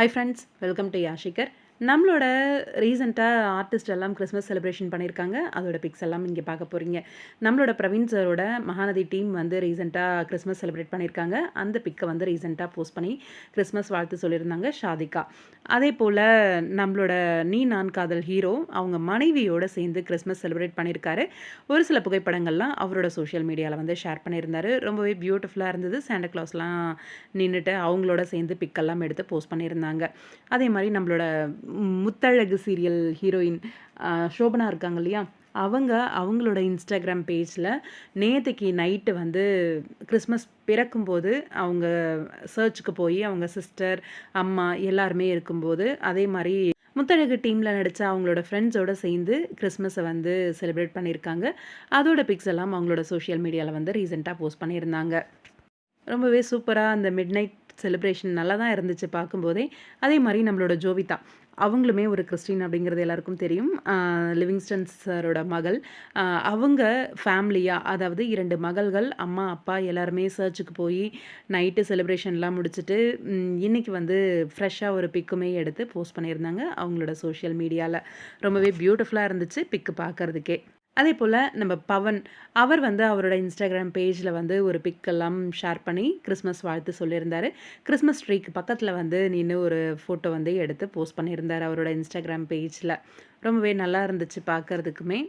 High friends welcome to யாஷிகர் நம்மளோட ரீசெண்டாக ஆர்டிஸ்ட் எல்லாம் கிறிஸ்மஸ் செலிப்ரேஷன் பண்ணியிருக்காங்க. அதோட பிக்ஸ் எல்லாம் இங்கே பார்க்க போகிறீங்க நம்மளோட பிரவீன் சாரோட மகாநதி டீம் வந்து ரீசெண்டாக கிறிஸ்மஸ் செலிப்ரேட் பண்ணியிருக்காங்க. அந்த பிக்கை வந்து ரீசெண்டாக போஸ்ட் பண்ணி கிறிஸ்மஸ் வாழ்த்து சொல்லியிருந்தாங்க ஷாதிகா. அதே போல் நம்மளோட நீ நான் காதல் ஹீரோ அவங்க மனைவியோடு சேர்ந்து கிறிஸ்மஸ் செலிப்ரேட் பண்ணியிருக்காரு. ஒரு சில புகைப்படங்கள்லாம் அவரோட சோஷியல் மீடியாவில் வந்து ஷேர் பண்ணியிருந்தாரு. ரொம்பவே பியூட்டிஃபுல்லாக இருந்தது. சாண்டா கிளாஸ்லாம் நின்றுட்டு அவங்களோட சேர்ந்து பிக்கெல்லாம் எடுத்து போஸ்ட் பண்ணியிருந்தாங்க. அதே மாதிரி நம்மளோட முத்தழகு சீரியல் ஹீரோயின் சோபனா இருக்காங்க இல்லையா? அவங்க அவங்களோட இன்ஸ்டாகிராம் பேஜில் நேற்றுக்கு நைட்டு வந்து கிறிஸ்மஸ் பிறக்கும்போது அவங்க சர்ச்சுக்கு போய் அவங்க சிஸ்டர் அம்மா எல்லாருமே இருக்கும்போது அதே மாதிரி முத்தழகு டீமில் நடித்த அவங்களோட ஃப்ரெண்ட்ஸோடு சேர்ந்து கிறிஸ்மஸை வந்து செலிப்ரேட் பண்ணியிருக்காங்க. அதோட பிக்ஸ் எல்லாம் அவங்களோட சோஷியல் மீடியாவில் வந்து ரீசெண்டாக போஸ்ட் பண்ணியிருந்தாங்க. ரொம்பவே சூப்பராக அந்த மிட் நைட் செலிப்ரேஷன் நல்லா தான் இருந்துச்சு பார்க்கும்போதே. அதே மாதிரி நம்மளோட ஜோவிதா. அவங்களுமே ஒரு கிறிஸ்டின் அப்படிங்கிறது எல்லாருக்கும் தெரியும். லிவிங்ஸ்டன் சாரோட மகள். அவங்க ஃபேமிலியாக அதாவது இரண்டு மகள்கள் அம்மா அப்பா எல்லாருமே சர்ச்சுக்கு போய் நைட்டு செலிப்ரேஷன்லாம் முடிச்சுட்டு இன்றைக்கி வந்து ஃப்ரெஷ்ஷாக ஒரு பிக்குமே எடுத்து போஸ்ட் பண்ணியிருந்தாங்க. அவங்களோட சோஷியல் மீடியாவில் ரொம்பவே பியூட்டிஃபுல்லாக இருந்துச்சு பிக்கு பார்க்குறதுக்கே. அதே போல் நம்ம பவன் அவர் வந்து அவரோட இன்ஸ்டாகிராம் பேஜில் வந்து ஒரு பிக்கெல்லாம் ஷேர் பண்ணி கிறிஸ்மஸ் வாழ்த்து சொல்லியிருந்தார். கிறிஸ்மஸ் ட்ரீக்கு பக்கத்தில் வந்து நின்று ஒரு ஃபோட்டோ வந்து எடுத்து போஸ்ட் பண்ணியிருந்தார் அவரோட இன்ஸ்டாகிராம் பேஜில் ரொம்பவே நல்லா இருந்துச்சு பார்க்குறதுக்குமே